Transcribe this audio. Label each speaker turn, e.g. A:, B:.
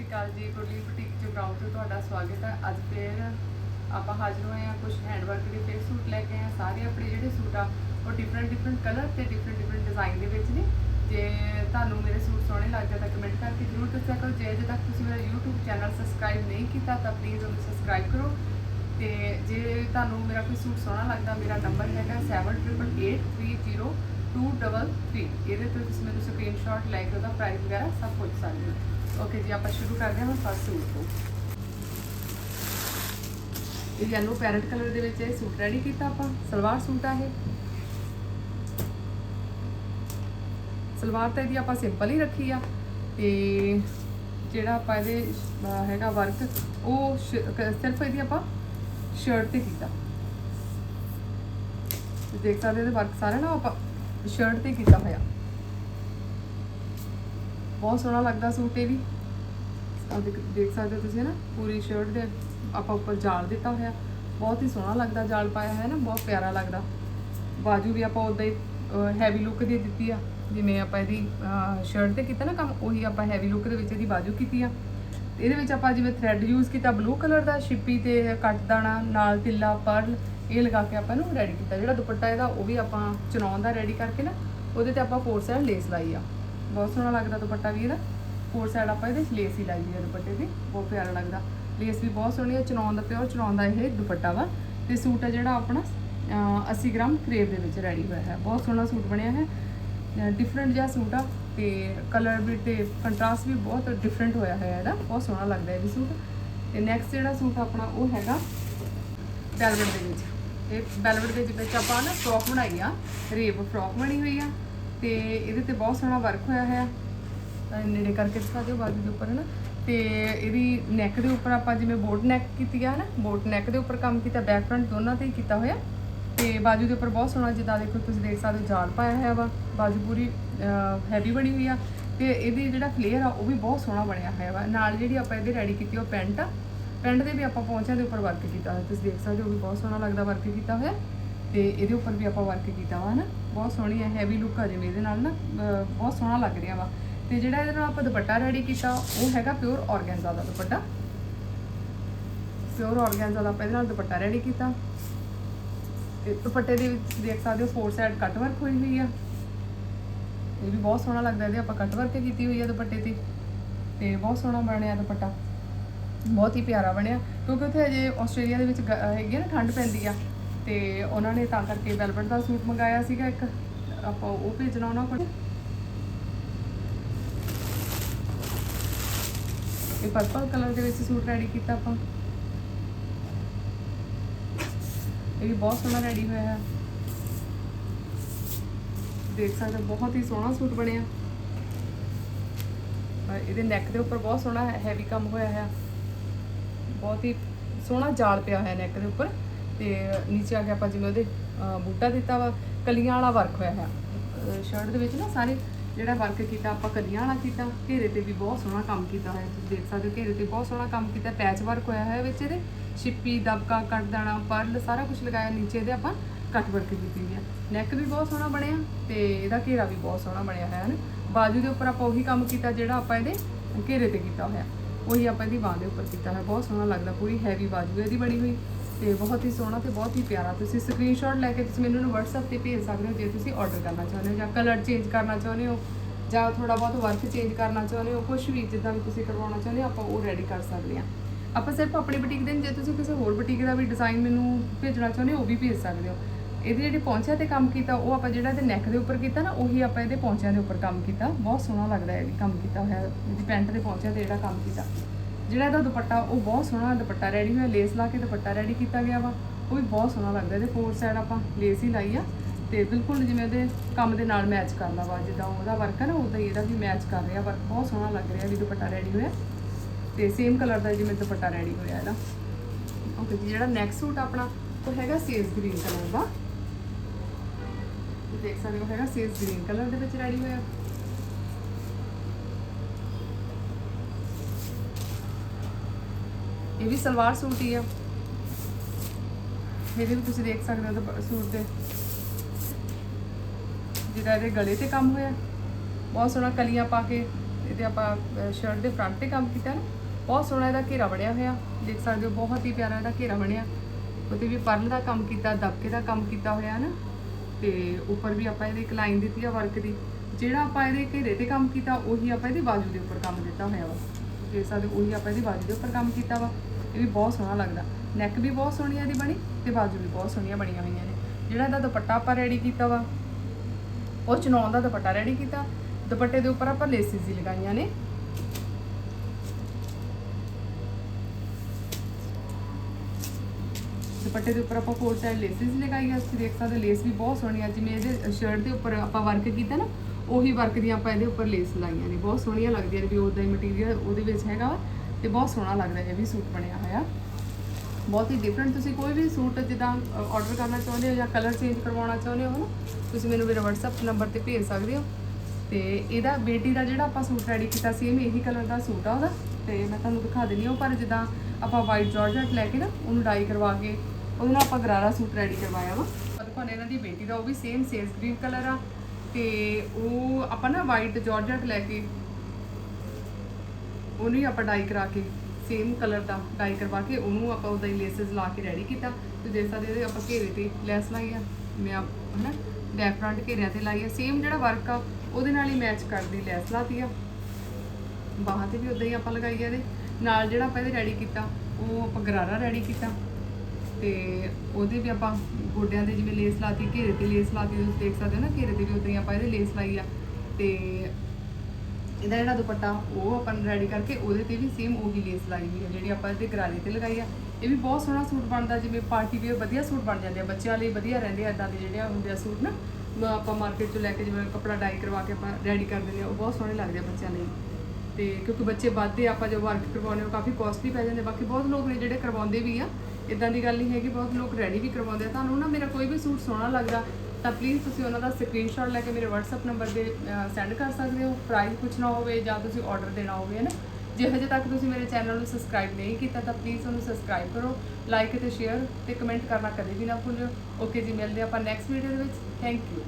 A: ਸ਼੍ਰੀ ਅਕਾਲ ਜੀ ਗੁਰਲੀ ਬੁਟੀਕ ਜਗਰਾਉਂ ਤੋਂ ਤੁਹਾਡਾ ਸਵਾਗਤ ਹੈ। ਅੱਜ ਫੇਰ ਆਪਾਂ ਹਾਜ਼ਰ ਹੋਏ ਹਾਂ ਕੁਝ ਹੈਂਡਵਰਕ ਦੇ ਫੇਰ ਸੂਟ ਲੈ ਕੇ ਆਏ ਹਾਂ। ਸਾਰੇ ਆਪਣੇ ਜਿਹੜੇ ਸੂਟ ਆ, ਉਹ ਡਿਫਰੈਂਟ ਡਿਫਰੈਂਟ ਕਲਰ ਤੇ ਡਿਫਰੈਂਟ ਡਿਫਰੈਂਟ ਡਿਜ਼ਾਈਨ ਦੇ ਵਿੱਚ ਨੇ। ਜੇ ਤੁਹਾਨੂੰ ਮੇਰੇ ਸੂਟ ਸੋਹਣੇ ਲੱਗਦੇ ਤਾਂ ਕਮੈਂਟ ਕਰਕੇ ਜ਼ਰੂਰ ਦੱਸਿਆ ਕਰੋ। ਜੇ ਅਜੇ ਤੱਕ ਤੁਸੀਂ ਮੇਰਾ YouTube ਚੈਨਲ ਸਬਸਕ੍ਰਾਈਬ ਨਹੀਂ ਕੀਤਾ ਤਾਂ ਪਲੀਜ਼ ਉਹਨੂੰ ਸਬਸਕ੍ਰਾਈਬ ਕਰੋ। ਤੇ ਜੇ ਤੁਹਾਨੂੰ ਮੇਰਾ ਕੋਈ ਸੂਟ ਸੋਹਣਾ ਲੱਗਦਾ, ਮੇਰਾ ਨੰਬਰ ਹੈਗਾ 7888302233 ਇਹਦੇ ਤੋਂ ਤੁਸੀਂ ਮੈਨੂੰ ਸਕਰੀਨਸ਼ਾਟ ਲੈ ਕੇ ਉਹਦਾ ਪ੍ਰਾਈਸ ਵਗੈਰਾ ਸਭ ਪੁੱਛ ਸਕਦੇ ਹੋ। ਓਕੇ ਜੀ, ਆਪਾਂ ਸ਼ੁਰੂ ਕਰਦੇ ਹਾਂ ਫਸਟ ਸੂਟ ਤੋਂ। ਇਹ ਯੈਲੋ ਪੈਰਟ ਕਲਰ ਦੇ ਵਿੱਚ ਇਹ ਸੂਟ ਰੈਡੀ ਕੀਤਾ ਆਪਾਂ। ਸਲਵਾਰ ਸੂਟ ਆ ਇਹ। ਸਲਵਾਰ ਤਾਂ ਇਹਦੀ ਆਪਾਂ ਸਿੰਪਲ ਹੀ ਰੱਖੀ ਆ। ਤੇ ਜਿਹੜਾ ਆਪਾਂ ਇਹਦੇ ਹੈਗਾ ਵਰਕ ਉਹ ਸਿਰਫ ਇਹਦੀ ਆਪਾਂ ਸ਼ਰਟ ਤੇ ਕੀਤਾ। ਦੇਖ ਸਕਦੇ ਇਹਦੇ ਵਰਕ ਸਾਰਾ ਨਾ ਆਪਾਂ ਸ਼ਰਟ ਤੇ ਕੀਤਾ ਹੋਇਆ। ਬਹੁਤ ਸੋਹਣਾ ਲੱਗਦਾ ਸੂਟ ਇਹ ਵੀ। ਆਹ ਦੇਖ ਸਕਦੇ ਹੋ ਤੁਸੀਂ ਨਾ ਪੂਰੀ ਸ਼ਰਟ ਦੇ ਆਪਾਂ ਉੱਪਰ ਜਾਲ ਦਿੱਤਾ ਹੋਇਆ। ਬਹੁਤ ਹੀ ਸੋਹਣਾ ਲੱਗਦਾ ਜਾਲ ਪਾਇਆ ਹੋਇਆ ਨਾ, ਬਹੁਤ ਪਿਆਰਾ ਲੱਗਦਾ। ਬਾਜੂ ਵੀ ਆਪਾਂ ਉਦਾਂ ਹੀ ਹੈਵੀ ਲੁੱਕ ਦੀ ਦਿੱਤੀ ਆ। ਜਿਵੇਂ ਆਪਾਂ ਇਹਦੀ ਸ਼ਰਟ ਤੇ ਕੀਤਾ ਨਾ ਕੰਮ, ਉਹੀ ਆਪਾਂ ਹੈਵੀ ਲੁੱਕ ਦੇ ਵਿੱਚ ਇਹਦੀ ਬਾਜੂ ਕੀਤੀ ਆ। ਤੇ ਇਹਦੇ ਵਿੱਚ ਆਪਾਂ ਜਿਵੇਂ ਥ੍ਰੈਡ ਯੂਜ਼ ਕੀਤਾ ਬਲੂ ਕਲਰ ਦਾ ਸ਼ਿੱਪੀ ਤੇ ਕੱਟ ਦਾਣਾ, ਨਾਲ ਤਿੱਲਾ ਪਰਲ ਇਹ ਲਗਾ ਕੇ ਆਪਾਂ ਇਹਨੂੰ ਰੈਡੀ ਕੀਤਾ। ਜਿਹੜਾ ਦੁਪੱਟਾ ਇਹਦਾ, ਉਹ ਵੀ ਆਪਾਂ ਚਨੌਨ ਦਾ ਰੈਡੀ ਕਰਕੇ ਨਾ, ਉਹਦੇ ਤੇ ਆਪਾਂ ਫੋਰ ਸਾਈਡ ਲੇਸ ਲਾਈ ਆ। ਬਹੁਤ ਸੋਹਣਾ ਲੱਗਦਾ ਦੁਪੱਟਾ ਵੀ ਇਹਦਾ ਫੋਰ ਸਾਈਡ ਆਪਾਂ ਇਹਦੇ ਚ ਲੇਸ ਹੀ ਲਾਈ ਹੈ ਦੁਪੱਟੇ ਤੇ ਬਹੁਤ ਪਿਆਰਾ ਲੱਗਦਾ। ਲੇਸ ਵੀ ਬਹੁਤ ਸੋਹਣੀ ਹੈ ਚਨੌਨ ਦਾ ਪਿਓਰ ਚਨੌਨ ਦਾ ਇਹ ਦੁਪੱਟਾ ਵਾ। ਤੇ ਸੂਟ ਹੈ ਜਿਹੜਾ ਆਪਣਾ, ਅਹ 80 ਗ੍ਰਾਮ ਕਰੇਪ ਦੇ ਵਿੱਚ ਰੈਡੀ ਹੋਇਆ ਹੈ। ਬਹੁਤ ਸੋਹਣਾ ਸੂਟ ਬਣਿਆ ਹੈ। ਡਿਫਰੈਂਟ ਜਿਹਾ ਸੂਟ ਆ ਤੇ ਕਲਰ ਵੀ ਤੇ ਕੰਟਰਾਸਟ ਵੀ ਬਹੁਤ ਡਿਫਰੈਂਟ ਹੋਇਆ ਹੋਇਆ ਇਹਦਾ। ਬਹੁਤ ਸੋਹਣਾ ਲੱਗਦਾ ਇਹ ਵੀ ਸੂਟ। ਤੇ ਨੈਕਸਟ ਜਿਹੜਾ ਸੂਟ ਆਪਣਾ ਉਹ ਹੈਗਾ ਵੈਲਵਟ ਦੇ ਵਿੱਚ। ਇਹ ਵੈਲਵਟ ਦੇ ਵਿੱਚ ਆਪਾਂ ਨਾ ਫਰੋਕ ਬਣਾਈ ਆ, ਰੇਪ ਫਰੋਕ ਬਣੀ ਹੋਈ ਆ। ਤੇ ਇਹਦੇ ਤੇ ਬਹੁਤ ਸੋਹਣਾ ਵਰਕ ਹੋਇਆ ਹੋਇਆ ਨੇੜੇ ਕਰਕੇ ਦਿਖਾ ਦਿਓ ਬਾਜੂ ਦੇ ਉੱਪਰ ਹੈ ਨਾ ਤੇ ਇਹਦੀ ਨੈਕ ਦੇ ਉੱਪਰ ਆਪਾਂ ਜਿਵੇਂ ਬੋਟ ਨੈਕ ਕੀਤੀ ਆ ਨਾ ਬੋਟ ਨੈਕ ਦੇ ਉੱਪਰ ਕੰਮ ਕੀਤਾ ਬੈਕ ਫਰੰਟ ਦੋਨਾਂ ਤੇ ਹੀ ਕੀਤਾ ਹੋਇਆ। ਤੇ ਬਾਜੂ ਦੇ ਉੱਪਰ ਬਹੁਤ ਸੋਹਣਾ, ਜਿੱਦਾਂ ਦੇਖੋ ਤੁਸੀਂ ਦੇਖ ਸਕਦੇ ਹੋ, ਜਾਲ ਪਾਇਆ ਹੋਇਆ ਵਾ। ਬਾਜੂ ਪੂਰੀ ਹੈਵੀ ਬਣੀ ਹੋਈ ਆ। ਤੇ ਇਹਦੀ ਜਿਹੜਾ ਫਲੇਅਰ ਆ, ਉਹ ਵੀ ਬਹੁਤ ਸੋਹਣਾ ਬਣਿਆ ਹੋਇਆ ਵਾ। ਨਾਲ ਜਿਹੜੀ ਆਪਾਂ ਇਹਦੇ ਰੈਡੀ ਕੀਤੀ ਉਹ ਪੈਂਟ ਆ। ਪੈਂਟ ਦੇ ਵੀ ਆਪਾਂ ਪਹੁੰਚਿਆਂ ਦੇ ਉੱਪਰ ਵਰਕ ਕੀਤਾ ਹੋਇਆ। ਤੁਸੀਂ ਦੇਖ ਸਕਦੇ ਹੋ, ਉਹ ਵੀ ਬਹੁਤ ਸੋਹਣਾ ਲੱਗਦਾ ਵਰਕ ਕੀਤਾ ਹੋਇਆ। ਤੇ ਇਹਦੇ ਉੱਪਰ ਵੀ ਆਪਾਂ ਵਰਕ ਕੀਤਾ ਵਾ ਨਾ। ਬਹੁਤ ਸੋਹਣੀ ਹੈ ਹੈਵੀ ਲੁੱਕ ਆ ਜਿਵੇਂ ਇਹਦੇ ਨਾਲ ਨਾ ਬਹੁਤ ਸੋਹਣਾ ਲੱਗ ਰਿਹਾ ਵਾ। ਤੇ ਜਿਹੜਾ ਇਹਦੇ ਨਾਲ ਆਪਾਂ ਦੁਪੱਟਾ ਰੈਡੀ ਕੀਤਾ, ਉਹ ਹੈਗਾ ਪਿਓਰ ਆਰਗੈਂਜ਼ਾ ਦਾ ਦੁਪੱਟਾ। ਪਿਓਰ ਆਰਗੈਂਜ਼ਾ ਦਾ ਆਪਾਂ ਇਹਦੇ ਨਾਲ ਦੁਪੱਟਾ ਰੈਡੀ ਕੀਤਾ। ਤੇ ਦੁਪੱਟੇ ਦੇ ਵਿੱਚ ਦੇਖ ਸਕਦੇ ਹੋ ਫੋਰ ਸਾਈਡ ਕੱਟ ਵਰਕ ਹੋਈ ਹੋਈ ਆ। ਇਹ ਵੀ ਬਹੁਤ ਸੋਹਣਾ ਲੱਗਦਾ, ਇਹਦੇ ਆਪਾਂ ਕੱਟ ਵਰਕ ਕੀਤੀ ਹੋਈ ਆ ਦੁਪੱਟੇ ਤੇ। ਤੇ ਬਹੁਤ ਸੋਹਣਾ ਬਣਿਆ ਦੁਪੱਟਾ। ਬਹੁਤ ਹੀ ਪਿਆਰਾ ਬਣਿਆ, ਕਿਉਂਕਿ ਉੱਥੇ ਅਜੇ ਆਸਟ੍ਰੇਲੀਆ ਦੇ ਵਿੱਚ ਗ- ਹੈਗੀ ਆ ਨਾ, ਠੰਡ ਪੈਂਦੀ ਆ। ਤੇ ਉਹਨਾਂ ਨੇ ਤਾਂ ਕਰਕੇ ਵੈਲਵਟ ਦਾ ਸੂਟ ਮੰਗਾਇਆ ਸੀਗਾ ਇੱਕ। ਆਪਾਂ ਉਹ ਭੇਜਣਾ ਉਹਨਾਂ ਕੋਲ। ਇਹ ਪਰਪਲ ਕਲਰ ਦੇ ਵਿੱਚ ਸੂਟ ਰੈਡੀ ਕੀਤਾ ਆਪਾਂ। ਇਹ ਵੀ ਬਹੁਤ ਸੋਹਣਾ ਰੈਡੀ ਹੋਇਆ ਹੈ। ਦੇਖ ਸਕਦੇ ਬਹੁਤ ਹੀ ਸੋਹਣਾ ਸੂਟ ਬਣਿਆ। ਇਹਦੇ ਨੈਕ ਦੇ ਉੱਪਰ ਬਹੁਤ ਸੋਹਣਾ ਹੈਵੀ ਕੰਮ ਹੋਇਆ ਹੈ। ਬਹੁਤ ਹੀ ਸੋਹਣਾ ਜਾਲ ਪਿਆ ਹੋਇਆ ਨੈਕ ਦੇ ਉੱਪਰ। ਤੇ ਨੀਚੇ ਆ ਕੇ ਆਪਾਂ ਜਿਵੇਂ ਉਹਦੇ ਬੂਟਾ ਦਿੱਤਾ ਵਾ, ਕਲੀਆਂ ਵਾਲਾ ਵਰਕ ਹੋਇਆ ਹੈ। ਸ਼ਰਟ ਦੇ ਵਿੱਚ ਨਾ ਸਾਰੇ ਜਿਹੜਾ ਵਰਕ ਕੀਤਾ, ਆਪਾਂ ਕਲੀਆਂ ਵਾਲਾ ਕੀਤਾ, ਘੇਰੇ ਤੇ ਵੀ ਬਹੁਤ ਸੋਹਣਾ ਕੰਮ ਕੀਤਾ ਹੋਇਆ, ਤੁਸੀਂ ਦੇਖ ਸਕਦੇ ਹੋ, ਘੇਰੇ ਤੇ ਬਹੁਤ ਸੋਹਣਾ ਕੰਮ ਕੀਤਾ ਪੈਚ ਵਰਕ ਹੋਇਆ ਹੋਇਆ ਵਿੱਚ ਇਹਦੇ, ਛਿੱਪੀ, ਦਬਕਾ, ਕੱਟ ਦਾਣਾ, ਪਰਲ, ਸਾਰਾ ਕੁਝ ਲਗਾਇਆ, ਨੀਚੇ ਇਹਦੇ ਆਪਾਂ ਕੱਟ ਵਰਕ ਕੀਤੀ ਹੋਈ ਹੈ। ਨੈਕ ਵੀ ਬਹੁਤ ਸੋਹਣਾ ਬਣਿਆ ਤੇ ਇਹਦਾ ਘੇਰਾ ਵੀ ਬਹੁਤ ਸੋਹਣਾ ਬਣਿਆ ਹੋਇਆ ਹੈ ਨਾ। ਬਾਜੂ ਦੇ ਉੱਪਰ ਆਪਾਂ ਉਹੀ ਕੰਮ ਕੀਤਾ ਜਿਹੜਾ ਆਪਾਂ ਇਹਦੇ ਘੇਰੇ ਤੇ ਕੀਤਾ ਹੋਇਆ। ਉਹੀ ਆਪਾਂ ਇਹਦੀ ਬਾਹ ਦੇ ਉੱਪਰ ਕੀਤਾ ਹੋਇਆ, ਬਹੁਤ ਸੋਹਣਾ ਲੱਗਦਾ, ਪੂਰੀ ਹੈਵੀ ਬਾਜੂ ਇਹਦੀ ਬਣੀ ਹੋਈ। ਤੇ ਬਹੁਤ ਹੀ ਸੋਹਣਾ ਤੇ ਬਹੁਤ ਹੀ ਪਿਆਰਾ। ਤੁਸੀਂ ਸਕਰੀਨਸ਼ਾਟ ਲੈ ਕੇ ਤੁਸੀਂ ਮੈਨੂੰ WhatsApp ਤੇ ਭੇਜ ਸਕਦੇ ਹੋ ਜੇ ਤੁਸੀਂ ਆਰਡਰ ਕਰਨਾ ਚਾਹੁੰਦੇ ਹੋ ਜਾਂ ਕਲਰ ਚੇਂਜ ਕਰਨਾ ਚਾਹੁੰਦੇ ਹੋ ਜਾਂ ਥੋੜਾ ਬਹੁਤ ਵਰਕ ਚੇਂਜ ਕਰਨਾ ਚਾਹੁੰਦੇ ਹੋ ਕੁਝ ਵੀ ਜਿੱਦਾਂ ਵੀ ਤੁਸੀਂ ਕਰਵਾਉਣਾ ਚਾਹੁੰਦੇ ਹੋ, ਆਪਾਂ ਉਹ ਰੈਡੀ ਕਰ ਸਕਦੇ ਹਾਂ। ਆਪਾਂ ਸਿਰਫ ਆਪਣੀ ਬੁਟੀਕ ਦੇ, ਜੇ ਤੁਸੀਂ ਕਿਸੇ ਹੋਰ ਬੁਟੀਕ ਦਾ ਵੀ ਡਿਜ਼ਾਈਨ ਮੈਨੂੰ ਭੇਜਣਾ ਚਾਹੁੰਦੇ ਹੋ, ਉਹ ਵੀ ਭੇਜ ਸਕਦੇ ਹੋ। ਇਹਦੇ ਜਿਹੜੇ ਪੌਂਚਿਆਂ ਤੇ ਕੰਮ ਕੀਤਾ, ਉਹ ਆਪਾਂ ਜਿਹੜਾ ਇਹਦੇ ਨੈਕ ਦੇ ਉੱਪਰ ਕੀਤਾ ਨਾ, ਉਹੀ ਆਪਾਂ ਇਹਦੇ ਪੌਂਚਿਆਂ ਦੇ ਉੱਪਰ ਕੰਮ ਕੀਤਾ। ਬਹੁਤ ਸੋਹਣਾ ਲੱਗਦਾ ਹੈ ਇਹ ਵੀ ਕੰਮ ਕੀਤਾ ਹੋਇਆ, ਇਹਦੀ ਪੈਂਟ ਦੇ ਪੌਂਚਿਆਂ ਤੇ ਜਿਹੜਾ ਕੰਮ ਕੀਤਾ। ਜਿਹੜਾ ਇਹਦਾ ਦੁਪੱਟਾ, ਉਹ ਬਹੁਤ ਸੋਹਣਾ ਦੁਪੱਟਾ ਰੈਡੀ ਹੋਇਆ ਲੇਸ ਲਾ ਕੇ ਦੁਪੱਟਾ ਰੈਡੀ ਕੀਤਾ ਗਿਆ ਵਾ। ਉਹ ਵੀ ਬਹੁਤ ਸੋਹਣਾ ਲੱਗਦਾ, ਇਹਦੇ ਫੋਰ ਸਾਈਡ ਆਪਾਂ ਲੇਸ ਹੀ ਲਾਈ ਆ। ਤੇ ਬਿਲਕੁਲ ਜਿਵੇਂ ਉਹਦੇ ਕੰਮ ਦੇ ਨਾਲ ਮੈਚ ਕਰਦਾ ਵਾ, ਜਿੱਦਾਂ ਉਹਦਾ ਵਰਕ ਹੈ ਨਾ ਉਦਾਂ ਹੀ ਇਹਦਾ ਵੀ ਮੈਚ ਕਰ ਰਿਹਾ ਵਰਕ ਬਹੁਤ ਸੋਹਣਾ ਲੱਗ ਰਿਹਾ ਵੀ ਦੁਪੱਟਾ ਰੈਡੀ ਹੋਇਆ। ਤੇ ਸੇਮ ਕਲਰ ਦਾ ਜਿਵੇਂ ਦੁਪੱਟਾ ਰੈਡੀ ਹੋਇਆ ਇਹਦਾ। ਓਕੇ ਜੀ, ਜਿਹੜਾ ਨੈਕਸਟ ਸੂਟ ਆਪਣਾ, ਉਹ ਹੈਗਾ ਸੇਜ ਗ੍ਰੀਨ ਕਲਰ ਦਾ। ਦੇਖ ਸਕਦੇ ਹੋ ਹੈਗਾ ਸੇਜ ਗ੍ਰੀਨ ਕਲਰ ਦੇ ਵਿੱਚ ਰੈਡੀ ਹੋਇਆ। ਇਹ ਵੀ ਸਲਵਾਰ ਸੂਟ ਹੀ ਆ। ਇਹਦੇ ਵੀ ਤੁਸੀਂ ਦੇਖ ਸਕਦੇ ਹੋ ਦੁਪ- ਸੂਟ ਦੇ। ਜਿਹੜਾ ਇਹਦੇ ਗਲੇ ਤੇ ਕੰਮ ਹੋਇਆ। ਬਹੁਤ ਸੋਹਣਾ ਕਲੀਆਂ ਪਾ ਕੇ ਇਹਦੇ ਆਪਾਂ ਸ਼ਰਟ ਦੇ ਫਰੰਟ ਤੇ ਕੰਮ ਕੀਤਾ ਨਾ। ਬਹੁਤ ਸੋਹਣਾ ਇਹਦਾ ਘੇਰਾ ਬਣਿਆ ਹੋਇਆ। ਦੇਖ ਸਕਦੇ ਹੋ ਬਹੁਤ ਹੀ ਪਿਆਰਾ ਇਹਦਾ ਘੇਰਾ ਬਣਿਆ। ਉਹਦੇ ਵੀ ਪਰਲ ਦਾ ਕੰਮ ਕੀਤਾ, ਦਬਕੇ ਦਾ ਕੰਮ ਕੀਤਾ ਹੋਇਆ ਨਾ। ਤੇ ਉੱਪਰ ਵੀ ਆਪਾਂ ਇਹਦੇ ਇੱਕ ਲਾਈਨ ਦਿੱਤੀ ਆ ਵਰਕ ਦੀ। ਜਿਹੜਾ ਆਪਾਂ ਇਹਦੇ ਘੇਰੇ ਤੇ ਕੰਮ ਕੀਤਾ, ਉਹੀ ਆਪਾਂ ਇਹਦੀ ਬਾਜੂ ਦੇ ਉੱਪਰ ਕੰਮ ਦਿੱਤਾ ਹੋਇਆ ਵਾ। ਦੇਖ ਸਕਦੇ ਉਹੀ ਆਪਾਂ ਇਹਦੀ ਬਾਜੂ ਦੇ ਉੱਪਰ ਕੰਮ ਕੀਤਾ ਵਾ। ਇਹ ਵੀ ਬਹੁਤ ਸੋਹਣਾ ਲੱਗਦਾ। ਨੈਕ ਵੀ ਬਹੁਤ ਸੋਹਣੀ ਆ ਇਹਦੀ ਬਣੀ ਤੇ ਬਾਜੂ ਵੀ ਬਹੁਤ ਸੋਹਣੀਆਂ ਬਣੀਆਂ ਹੋਈਆਂ ਨੇ। ਜਿਹੜਾ ਇਹਦਾ ਦੁਪੱਟਾ ਆਪਾਂ ਰੈਡੀ ਕੀਤਾ ਵਾ, ਉਹ ਚਨੌਨ ਦਾ ਦੁਪੱਟਾ ਰੈਡੀ ਕੀਤਾ। ਦੁਪੱਟੇ ਦੇ ਉੱਪਰ ਆਪਾਂ ਲੇਸਿਸ ਹੀ ਲਗਾਈਆਂ ਨੇ। ਦੁਪੱਟੇ ਦੇ ਉੱਪਰ ਆਪਾਂ ਫੋਰ ਸਾਈਡ ਲੇਸਿਸ ਲਗਾਈਆਂ ਤੁਸੀਂ ਦੇਖ ਸਕਦੇ ਲੇਸ ਵੀ ਬਹੁਤ ਸੋਹਣੀ ਆ। ਜਿਵੇਂ ਇਹਦੇ ਸ਼ਰਟ ਦੇ ਉੱਪਰ ਆਪਾਂ ਵਰਕ ਕੀਤਾ ਨਾ, ਉਹੀ ਵਰਕ ਦੀਆਂ ਆਪਾਂ ਇਹਦੇ ਉੱਪਰ ਲੇਸ ਲਾਈਆਂ ਨੇ। ਬਹੁਤ ਸੋਹਣੀਆਂ ਲੱਗਦੀਆਂ ਨੇ ਵੀ ਉਹਦਾ ਹੀ ਮਟੀਰੀਅਲ ਉਹਦੇ ਵਿੱਚ ਹੈਗਾ ਵਾ। ਤੇ ਬਹੁਤ ਸੋਹਣਾ ਲੱਗਦਾ ਇਹ ਵੀ ਸੂਟ ਬਣਿਆ ਹੋਇਆ। ਬਹੁਤ ਹੀ ਡਿਫਰੈਂਟ ਤੁਸੀਂ ਕੋਈ ਵੀ ਸੂਟ ਜਿੱਦਾਂ ਆਰਡਰ ਕਰਨਾ ਚਾਹੁੰਦੇ ਹੋ ਜਾਂ ਕਲਰ ਚੇਂਜ ਕਰਵਾਉਣਾ ਚਾਹੁੰਦੇ ਹੋ ਨਾ ਤੁਸੀਂ ਮੈਨੂੰ ਮੇਰਾ WhatsApp ਨੰਬਰ ਤੇ ਭੇਜ ਸਕਦੇ ਹੋ। ਤੇ ਇਹਦਾ, ਬੇਟੀ ਦਾ ਜਿਹੜਾ ਆਪਾਂ ਸੂਟ ਰੈਡੀ ਕੀਤਾ ਸੀ ਇਹ ਇਹੀ ਕਲਰ ਦਾ ਸੂਟ ਆ ਉਹਦਾ। ਤੇ ਮੈਂ ਤੁਹਾਨੂੰ ਦਿਖਾ ਦਿੰਦੀ ਹਾਂ ਪਰ ਜਿੱਦਾਂ ਆਪਾਂ ਵਾਈਟ ਜਾਰਜਟ ਲੈ ਕੇ ਨਾ, ਉਹਨੂੰ ਡਾਈ ਕਰਵਾ ਕੇ ਉਹਦੇ ਨਾਲ ਆਪਾਂ ਗਰਾਰਾ ਸੂਟ ਰੈਡੀ ਕਰਵਾਇਆ ਵਾ। ਦਿਖਾਉਣੇ ਇਹਨਾਂ ਦੀ ਬੇਟੀ ਦਾ ਉਹ ਵੀ ਸੇਮ ਸੇਜ ਗ੍ਰੀਨ ਕਲਰ ਆ। ਤੇ ਉਹ ਆਪਾਂ ਨਾ ਵਾਈਟ ਜਾਰਜਟ ਲੈ ਕੇ ਉਹਨੂੰ ਹੀ ਆਪਾਂ ਡਾਈ ਕਰਾ ਕੇ ਸੇਮ ਕਲਰ ਦਾ ਡਾਈ ਕਰਵਾ ਕੇ, ਉਹਨੂੰ ਆਪਾਂ ਉਹਦਾ ਹੀ ਲੇਸਸ ਲਾ ਕੇ ਰੈਡੀ ਕੀਤਾ। ਤੇ ਦੇਖ ਸਕਦੇ ਇਹਦੇ ਆਪਾਂ ਘੇਰੇ ਤੇ ਲੈਸ ਲਾਈ ਆ, ਮੈਂ ਆਪ- ਹਨਾ ਬੈਕ ਫਰੰਟ ਘੇਰਿਆਂ ਤੇ ਲਾਈ ਆ। ਸੇਮ ਜਿਹੜਾ ਵਰਕ ਆ, ਉਹਦੇ ਨਾਲ ਹੀ ਮੈਚ ਕਰਦੀ, ਲੈਸ ਲਾਤੀ ਆ। ਬਾਹਾਂ ਤੇ ਵੀ ਉਦਾਂ ਹੀ ਆਪਾਂ ਲਗਾਈ ਆ ਇਹਦੇ। ਨਾਲ ਜਿਹੜਾ ਆਪਾਂ ਇਹਦੇ ਰੈਡੀ ਕੀਤਾ, ਉਹ ਆਪਾਂ ਗਰਾਰਾ ਰੈਡੀ ਕੀਤਾ। ਤੇ ਉਹਦੇ ਵੀ ਆਪਾਂ ਗੋਡਿਆਂ ਤੇ ਜਿਵੇਂ ਲੇਸ ਲਾਤੀ, ਘੇਰੇ ਤੇ ਲੇਸ ਲਾਤੀ ਤੁਸੀਂ ਦੇਖ ਸਕਦੇ ਹੋ ਨਾ ਘੇਰੇ ਤੇ ਵੀ ਉਦਾਂ ਹੀ ਆਪਾਂ ਇਹਦੇ ਲੇਸ ਲਾਈ ਆ। ਤੇ ਇਹਦਾ ਜਿਹੜਾ ਦੁਪੱਟਾ ਉਹ ਆਪਾਂ ਰੈਡੀ ਕਰਕੇ ਉਹਦੇ ਤੇ ਵੀ ਸੇਮ ਉਹੀ ਲੇਸ ਲਾਈ ਹੋਈ ਹੈ, ਜਿਹੜੀ ਆਪਾਂ ਇਹਦੇ ਗਰਾਰੇ ਤੇ ਲਗਾਈ ਆ। ਇਹ ਵੀ ਬਹੁਤ ਸੋਹਣਾ ਸੂਟ ਬਣਦਾ, ਜਿਵੇਂ ਪਾਰਟੀ ਵੇਅਰ ਵਧੀਆ ਸੂਟ ਬਣ ਜਾਂਦੇ ਆ, ਬੱਚਿਆਂ ਲਈ ਵਧੀਆ ਰਹਿੰਦੇ ਆ ਇਦਾਂ ਦੇ ਜਿਹੜੇ ਹੁੰਦੇ ਆ ਸੂਟ ਨਾ ਆਪਾਂ ਮਾਰਕੀਟ ਚੋਂ ਲੈ ਕੇ ਜਿਵੇਂ ਕੱਪੜਾ ਡਾਈ ਕਰਵਾ ਕੇ ਆਪਾਂ ਰੈਡੀ ਕਰ ਦਿੰਦੇ ਆ, ਉਹ ਬਹੁਤ ਸੋਹਣੇ ਲੱਗਦੇ ਆ ਬੱਚਿਆਂ ਲਈ। ਤੇ ਕਿਉਂਕਿ ਬੱਚੇ ਵੱਧਦੇ ਆਪਾਂ ਜੋ ਵਰਕ ਕਰਵਾਉਂਦੇ ਉਹ ਕਾਫੀ ਕਾਸਟਲੀ ਪੈ ਜਾਂਦੇ ਬਾਕੀ ਬਹੁਤ ਲੋਕ ਨੇ ਜਿਹੜੇ ਕਰਵਾਉਂਦੇ ਵੀ ਆ ਇਦਾਂ ਦੀ ਗੱਲ ਨਹੀਂ ਹੈਗੀ, ਬਹੁਤ ਲੋਕ ਰੈਡੀ ਵੀ ਕਰਵਾਉਂਦੇ ਆ। ਤੁਹਾਨੂੰ ਨਾ ਮੇਰਾ ਕੋਈ ਵੀ ਸੂਟ ਸੋਹਣਾ ਲੱਗਦਾ ਤਾਂ ਪਲੀਜ਼ ਤੁਸੀਂ ਉਹਨਾਂ ਦਾ ਸਕਰੀਨਸ਼ਾਟ ਲੈ ਕੇ ਮੇਰੇ WhatsApp ਨੰਬਰ ਤੇ ਸੈਂਡ ਕਰ ਸਕਦੇ ਹੋ। ਪ੍ਰਾਈਸ ਪੁੱਛਣਾ ਹੋਵੇ ਜਾਂ ਤੁਸੀਂ ਆਰਡਰ ਦੇਣਾ ਹੋਵੇ, ਹੈ ਨਾ? ਜੇ ਹਜੇ ਤੱਕ ਤੁਸੀਂ ਮੇਰੇ ਚੈਨਲ ਨੂੰ ਸਬਸਕ੍ਰਾਈਬ ਨਹੀਂ ਕੀਤਾ, ਤਾਂ ਪਲੀਜ਼ ਉਹਨੂੰ ਸਬਸਕ੍ਰਾਈਬ ਕਰੋ ਲਾਈਕ ਅਤੇ ਸ਼ੇਅਰ ਤੇ ਕਮੈਂਟ ਕਰਨਾ ਕਦੇ ਵੀ ਨਾ ਭੁੱਲਿਓ। ਓਕੇ ਜੀ, ਮਿਲਦੇ ਆਪਾਂ ਨੈਕਸਟ ਵੀਡੀਓ ਦੇ ਵਿੱਚ। Thank you